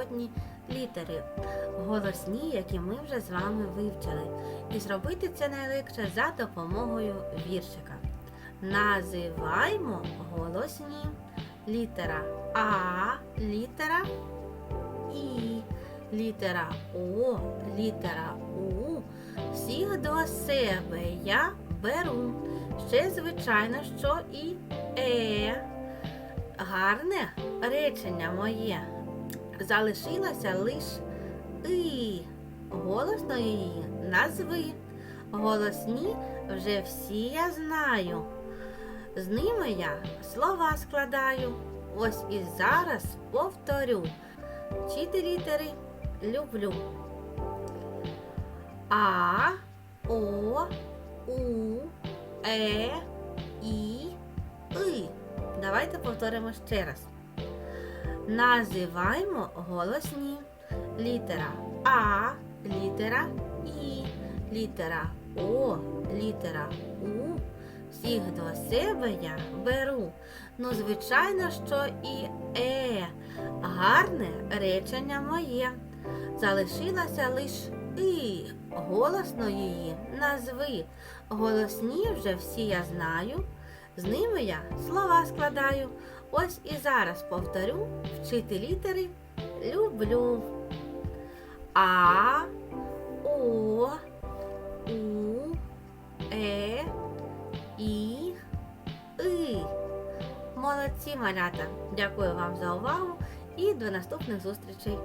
супроходні літери, голосні, які ми вже з вами вивчили. І зробити це найлегше за допомогою віршика. Називаймо голосні літера А, літера І, літера О, літера У. Всіх до себе я беру. Ще, звичайно, що і Е. Гарне речення моє. Залишилося лиш І. Голосно її назви. Голосні вже всі я знаю. З ними я слова складаю. Ось і зараз повторю. Вчити літери люблю. А, О, У, Е. Давайте повторимо ще раз. Називаємо голосні. Літера А, літера І, літера О, літера У. Всіх до себе я беру. Ну, звичайно, що і Е. Гарне речення моє. Залишилася лиш І. Голосно її назви. Голосні вже всі я знаю. З ними я слова складаю. Ось і зараз повторю вчити літери люблю. А, О, У, Е, І, И. Молодці, малята! Дякую вам за увагу і до наступних зустрічей!